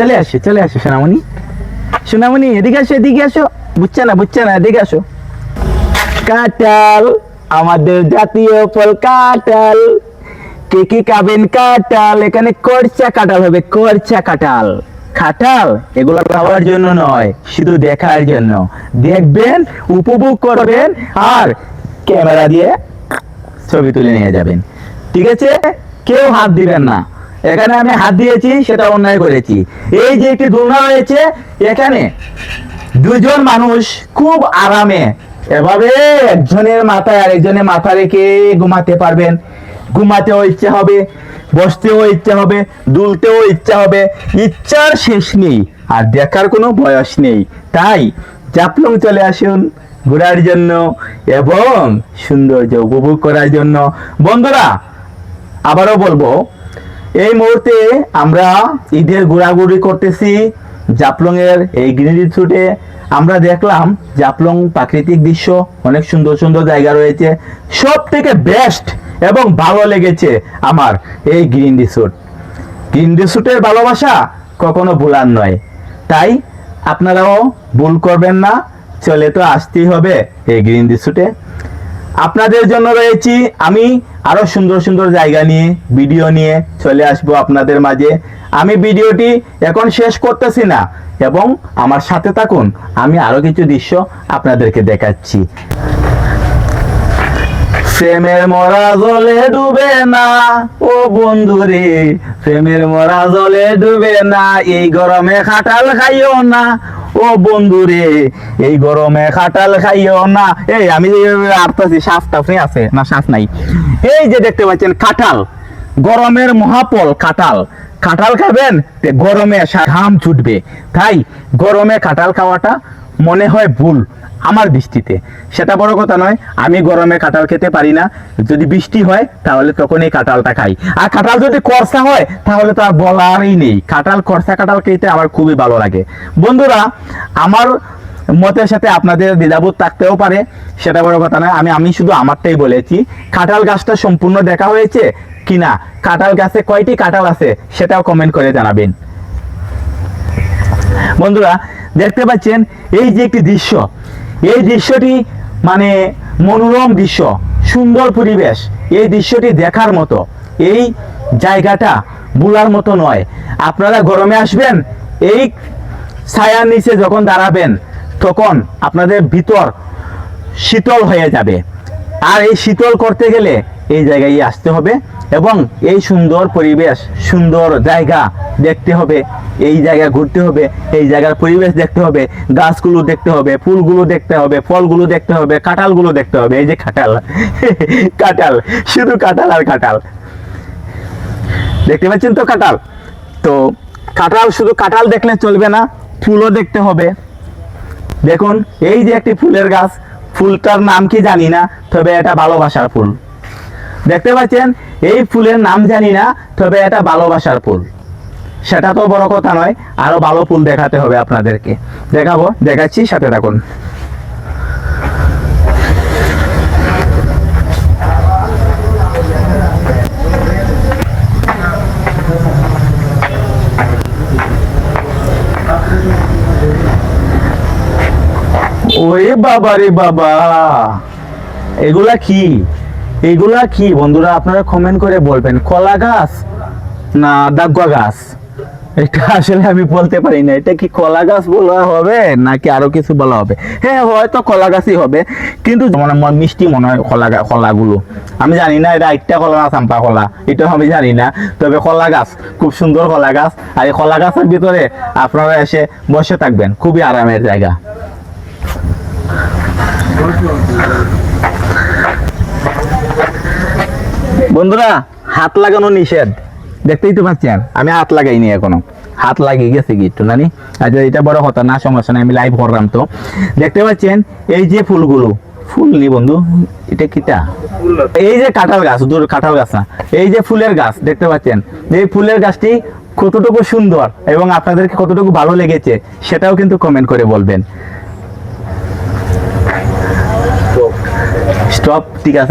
চলে আসো চলে আসো সোনামণি। সোনামণি, এদিকে আসো এদিকে আসো। বুঝছে না বুঝছে না এদিকে আসো। কাঁঠাল, আমাদের জাতীয় ফল কাঁঠাল। কে কি খাবেন কাঁঠাল? এখানে করচা কাঁঠাল হবে করচা কাঁঠাল। খাটাল এগুলো খাওয়ার জন্য নয়, শুধু দেখার জন্য। দেখবেন, উপভোগ করবেন, আর ক্যামেরা দিয়ে ছবি তুলে নিয়ে যাবেন। ঠিক আছে? কেউ হাত দিবেন না। এখানে আমি হাত দিয়েছি, সেটা অন্যায় করেছি। এই যে একটি দোলনা রয়েছে, এখানে দুজন মানুষ খুব আরামে, এভাবে একজনের মাথায় আরেকজনের মাথা রেখে ঘুমাতে পারবেন। ঘুমাতেও ইচ্ছা হবে, বসতেও ইচ্ছা হবে, দুলতেও ইচ্ছা হবে, ইচ্ছার শেষ নেই, আর দেখার কোনো বয়স নেই। তাই জাপলং চলে আসুন ঘোরার জন্য এবং সৌন্দর্য উপভোগ করার জন্য। বন্ধুরা, আবারও বলব মুহূর্তে আমরা ঈদের ঘোরাঘুরি করতেছি জাপলং এর এই গ্রিনারি ছুটে আমরা দেখলাম জাপলং প্রাকৃতিক দৃশ্য, অনেক সুন্দর সুন্দর জায়গা রয়েছে। সব থেকে বেস্ট এবং ভালো লেগেছে আমার এই গ্রিন রিসোর্ট। গ্রিন রিসোর্টের ভালোবাসা কখনো ভুলার নয়। তাই আপনারাও ভুল করবেন না, চলে তো আসতেই হবে এই গ্রিন রিসোর্টে। আপনাদের জন্য রয়েছি আমি আরও সুন্দর সুন্দর জায়গা নিয়ে ভিডিও নিয়ে চলে আসব আপনাদের মাঝে। আমি ভিডিওটি এখন শেষ করতেছি না, এবং আমার সাথে থাকুন, আমি আরও কিছু দৃশ্য আপনাদেরকে দেখাচ্ছি। প্রেমের মরা জলে ডুবে না, ও বন্ধুরে প্রেমের মরা জলে ডুবে না, এই গরমে খাটাল খাইও না ও বন্ধু রে, এই গরমে খাটাল খাইও না। এই, আমি যে শ্বাস টাফনি আছে? না, শ্বাস নাই। এই যে দেখতে পাচ্ছেন কাঁঠাল গরমের মহাপল কাঁঠাল কাঁঠাল খাবেন গরমে ঘাম ছুটবে। তাই গরমে কাঁঠাল খাওয়াটা মনে হয় ভুল আমার দৃষ্টিতে। সেটা বড় কথা নয়, আমি গরমে কাঁঠাল খেতে পারি না। যদি বৃষ্টি হয়, তাহলে তখন এই কাঁঠালটা খাই। আর কাঁঠাল যদি করসা হয়, তাহলে তো আর বলারই নেই। কাঁঠাল, করসা কাঁঠাল খেতে আমার খুবই ভালো লাগে। বন্ধুরা, আমার মতের সাথে আপনাদের দ্বিধাবোধ থাকতেও পারে, সেটা বড় কথা নয়। আমি আমি শুধু আমারটাই বলেছি, কাঁঠাল গাছটা সম্পূর্ণ দেখা হয়েছে কিনা? কাঁঠাল গাছে কয়টি কাঁঠাল আছে, সেটাও কমেন্ট করে জানাবেন। বন্ধুরা দেখতে পাচ্ছেন, এই যে একটি দৃশ্য, এই দৃশ্যটি মানে মনোরম দৃশ্য, সুন্দর পরিবেশ। এই দৃশ্যটি দেখার মতো, এই জায়গাটা ভুলার মতো নয়। আপনারা গরমে আসবেন, এই ছায়ার নিচে যখন দাঁড়াবেন, তখন আপনাদের ভিতর শীতল হয়ে যাবে। আর এই শীতল করতে গেলে এই জায়গায় আসতে হবে। এবং এই সুন্দর পরিবেশ, সুন্দর জায়গা দেখতে হবে। এই জায়গা ঘুরতে হবে, এই জায়গার পরিবেশ দেখতে হবে, গাছগুলো দেখতে হবে, ফুলগুলো দেখতে হবে, ফলগুলো দেখতে হবে, কাঁঠালগুলো দেখতে হবে। এই যে কাঁঠাল কাঁঠাল, শুধু কাঁঠাল আর কাঁঠাল। দেখতে পাচ্ছেন তো কাঁঠাল? তো কাঁঠাল, শুধু কাঁঠাল দেখলে চলবে না, ফুলও দেখতে হবে। দেখুন, এই যে একটি ফুলের গাছ, ফুলটার নাম কি জানি না, তবে এটা ভালোবাসার ফুল। দেখতে পাচ্ছেন? এই ফুলের নাম জানি না, তবে এটা ভালোবাসার ফুল। সেটা তো বড় কথা নয়, আরও ভালো ফুল দেখাতে হবে আপনাদেরকে। দেখাবো, দেখাচ্ছি, সাথে থাকুন। ওরে বাবা রে বাবা। এগুলা কি? এগুলা কি? বন্ধুরা, আপনারা কমেন্ট করে বলবেন। কলা গাছ না দাগুয়া গাছ? এটা আসলে আমি বলতে পারি না। এটা কি কলা গাছ বলা হবে নাকি আরও কিছু বলা হবে? হ্যাঁ হয়তো কলা গাছই হবে। কিন্তু মানে আমার মিষ্টি মনে হয় কলা কলাগুলো। আমি জানি না, এটা একটা কলা না চাম্পা কলা? এটা আমি জানি না। তবে কলা গাছ, খুব সুন্দর কলা গাছ। আর এই কলা গাছের ভিতরে আপনারা এসে বসে থাকবেন। খুবই আরামের জায়গা। বন্ধুরা, হাত লাগানো নিষেধ। দেখতেই তো পাচ্ছেন, আমি হাত লাগাইনি এখনও। হাত লাগিয়ে গেছে কি একটু, নানি? আচ্ছা এটা বড় কথা, না সমস্যা নাই, আমি লাইভ করলাম তো। দেখতে পাচ্ছেন, এই যে ফুলগুলো, ফুল নি বন্ধু, এটা কিটা? এই যে কাঁঠাল গাছ, দূর কাঁঠাল গাছ না, এই যে ফুলের গাছ, দেখতে পাচ্ছেন? এই ফুলের গাছটি কতটুকু সুন্দর এবং আপনাদেরকে কতটুকু ভালো লেগেছে, সেটাও কিন্তু কমেন্ট করে বলবেন। স্টপ ঠিক আছে।